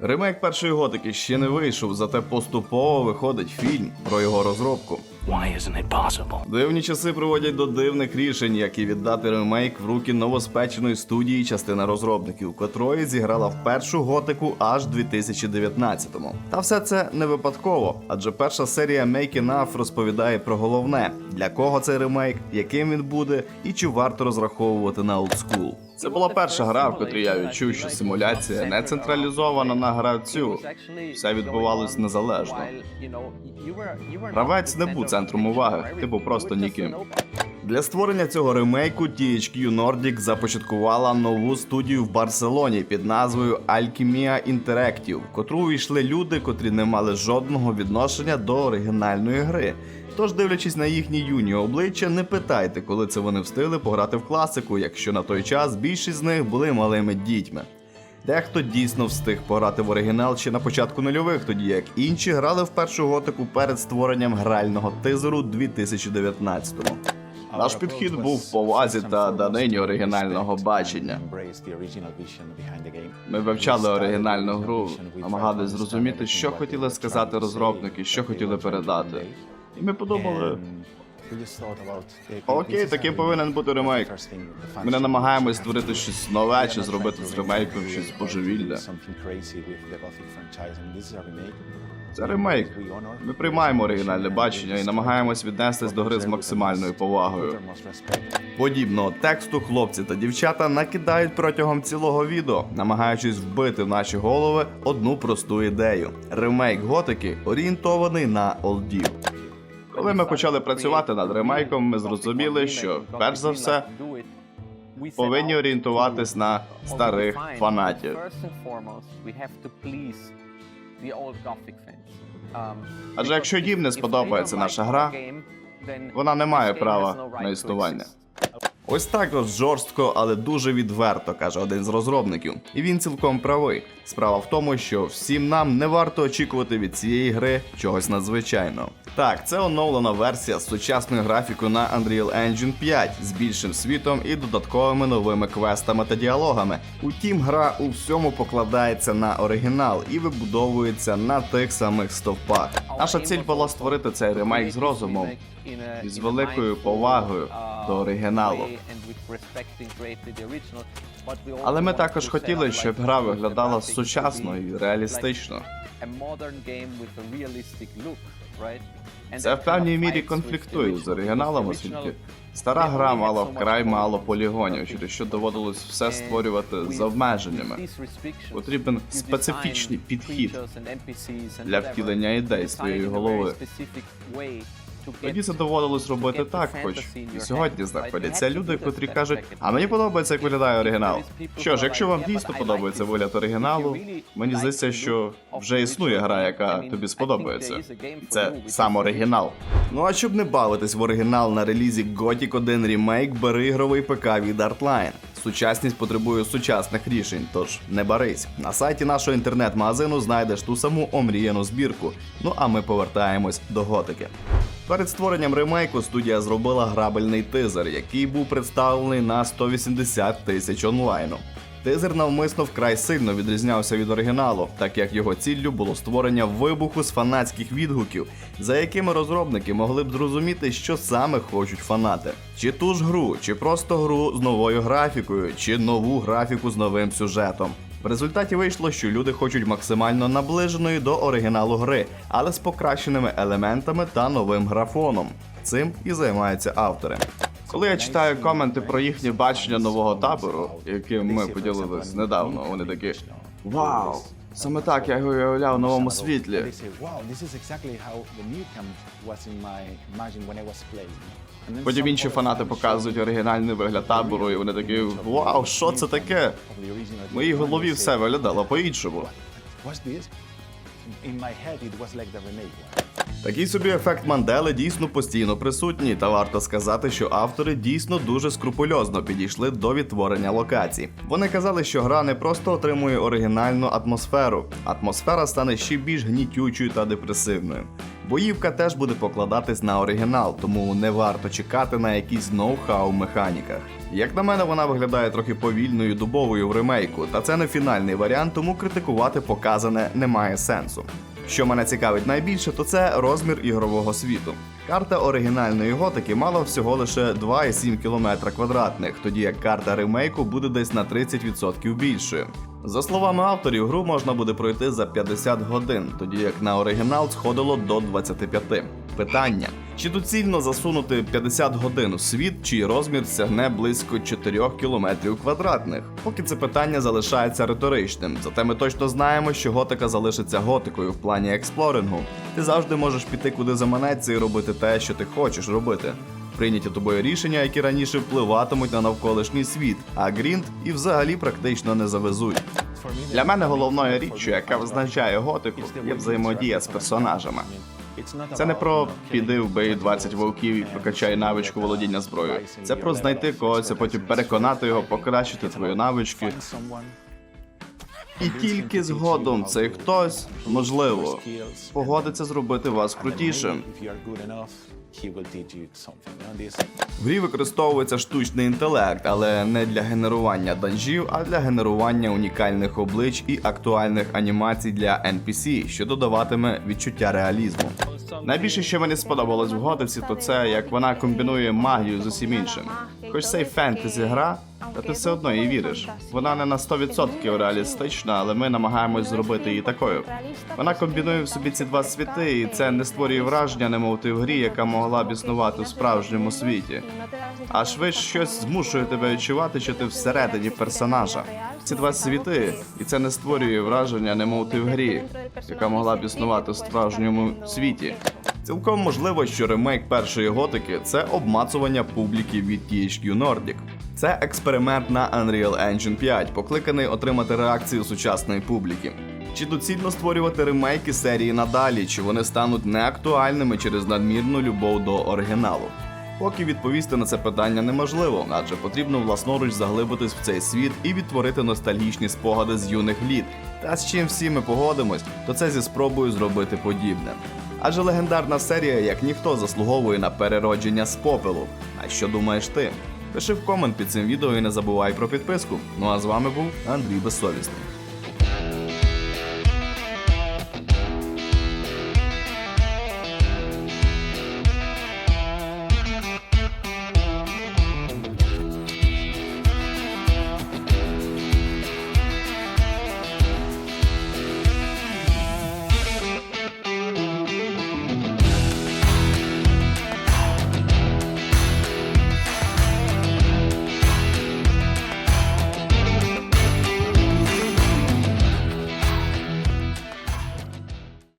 Ремейк першої готики ще не вийшов, зате поступово виходить фільм про його розробку. Why isn't it possible? Дивні часи приводять до дивних рішень, як і віддати ремейк в руки новоспеченої студії частина розробників, котрої зіграла в першу готику аж 2019-му. Та все це не випадково, адже перша серія Make Enough розповідає про головне, для кого цей ремейк, яким він буде і чи варто розраховувати на олдскул. Це була перша гра, в котрій я відчув, що симуляція не централізована на гравцю. Все відбувалось незалежно. Гравець не був центром уваги, ти був просто ніким. Для створення цього ремейку THQ Nordic започаткувала нову студію в Барселоні під назвою Alchemia Interactive, в котру увійшли люди, котрі не мали жодного відношення до оригінальної гри. Тож, дивлячись на їхні юні обличчя, не питайте, коли це вони встигли пограти в класику, якщо на той час більшість з них були малими дітьми. Дехто дійсно встиг пограти в оригінал ще на початку нульових, тоді як інші грали в першу готику перед створенням грального тизеру 2019-му. Наш підхід був в повазі та данині оригінального бачення. Ми вивчали оригінальну гру, намагались зрозуміти, що хотіли сказати розробники, що хотіли передати. І ми подумали, окей, таким повинен бути ремейк. Ми не намагаємось створити щось нове чи зробити з ремейком щось божевільне. Це ремейк. Ми приймаємо оригінальне бачення і намагаємось віднестись до гри з максимальною повагою. Подібного тексту хлопці та дівчата накидають протягом цілого відео, намагаючись вбити в наші голови одну просту ідею: ремейк готики орієнтований на олдів. Коли ми почали працювати над ремейком, ми зрозуміли, що перш за все повинні орієнтуватись на старих фанатів. Адже якщо їм не сподобається наша гра, вона не має права на існування. Ось так от жорстко, але дуже відверто каже один з розробників, і він цілком правий. Справа в тому, що всім нам не варто очікувати від цієї гри чогось надзвичайного. Так, це оновлена версія з сучасною графікою на Unreal Engine 5 з більшим світом і додатковими новими квестами та діалогами. Утім, гра у всьому покладається на оригінал і вибудовується на тих самих стовпах. Наша ціль була створити цей ремейк з розумом і з великою повагою до оригіналу. Але ми також хотіли, щоб гра виглядала сучасно і реалістично. Це в певній мірі конфліктує з оригіналом, оскільки стара гра мала вкрай мало полігонів, через що доводилось все створювати з обмеженнями. Потрібен специфічний підхід для втілення ідей своєї голови. Тоді це доводилось робити так, хоч і сьогодні знаходяться люди, котрі кажуть, а мені подобається, як виглядає оригінал. Що ж, якщо вам дійсно подобається вигляд оригіналу, мені здається, що вже існує гра, яка тобі сподобається. Це сам оригінал. Ну а щоб не бавитись в оригінал на релізі Gothic 1 Remake, бери ігровий ПК від Artline. Сучасність потребує сучасних рішень, тож не барись. На сайті нашого інтернет-магазину знайдеш ту саму омріяну збірку. Ну а ми повертаємось до готики. Перед створенням ремейку студія зробила грабельний тизер, який був представлений на 180 тисяч онлайну. Тизер навмисно вкрай сильно відрізнявся від оригіналу, так як його ціллю було створення вибуху з фанатських відгуків, за якими розробники могли б зрозуміти, що саме хочуть фанати: чи ту ж гру, чи просто гру з новою графікою, чи нову графіку з новим сюжетом. В результаті вийшло, що люди хочуть максимально наближеної до оригіналу гри, але з покращеними елементами та новим графоном. Цим і займаються автори. Коли я читаю коменти про їхнє бачення нового табору, яким ми поділились недавно, вони такі Вау! Саме так я його уявляв в новому світлі. Потім інші фанати показують оригінальний вигляд табору, і вони такі Вау, що це таке? В моїй голові все виглядало по-іншому. Такий собі ефект Мандели дійсно постійно присутній, та варто сказати, що автори дійсно дуже скрупульозно підійшли до відтворення локацій. Вони казали, що гра не просто отримує оригінальну атмосферу, атмосфера стане ще більш гнітючою та депресивною. Боївка теж буде покладатись на оригінал, тому не варто чекати на якийсь ноу-хау механіках. Як на мене, вона виглядає трохи повільною дубовою в ремейку, та це не фінальний варіант, тому критикувати показане немає сенсу. Що мене цікавить найбільше, то це розмір ігрового світу. Карта оригінальної готики мала всього лише 2,7 км квадратних, тоді як карта ремейку буде десь на 30% більшою. За словами авторів, гру можна буде пройти за 50 годин, тоді як на оригінал сходило до 25. Питання: чи доцільно засунути 50 годин у світ, чий розмір сягне близько 4 км квадратних? Поки це питання залишається риторичним, зате ми точно знаємо, що готика залишиться готикою в плані експлорингу. Ти завжди можеш піти куди заманеться і робити те, що ти хочеш робити. Прийняті тобою рішення, які раніше впливатимуть на навколишній світ, а грінд і взагалі практично не завезуть. Для мене головною річчю, яка визначає готику, є взаємодія з персонажами. Це не про піди вбий 20 вовків і прокачай навичку володіння зброєю. Це про знайти когось, а потім переконати його покращити твої навички. І тільки згодом цей хтось, можливо, погодиться зробити вас крутішим. В грі використовується штучний інтелект, але не для генерування данжів, а для генерування унікальних облич і актуальних анімацій для NPC, що додаватиме відчуття реалізму. Найбільше, що мені сподобалось в Готиці, то це як вона комбінує магію з усім іншим. Хоч це й фентезі гра, та ти все одно їй віриш. Вона не на 100% реалістична, але ми намагаємось зробити її такою. Вона комбінує в собі ці два світи, і це не створює враження, немов ти в грі, яка могла б існувати в справжньому світі. А швидше щось змушує тебе відчувати, що ти всередині персонажа. Ці два світи, і це не створює враження, немов ти в грі, яка могла б існувати в справжньому світі. Цілком можливо, що ремейк першої готики це обмацування публіки від THQ Nordic. Це експеримент на Unreal Engine 5, покликаний отримати реакцію сучасної публіки. Чи доцільно створювати ремейки серії надалі, чи вони стануть неактуальними через надмірну любов до оригіналу? Поки відповісти на це питання неможливо, адже потрібно власноруч заглибитись в цей світ і відтворити ностальгічні спогади з юних літ. Та з чим всі ми погодимось, то це зі спробою зробити подібне. Адже легендарна серія, як ніхто, заслуговує на переродження з попелу. А що думаєш ти? Пиши в комент під цим відео і не забувай про підписку. Ну а з вами був Андрій Безсовісний.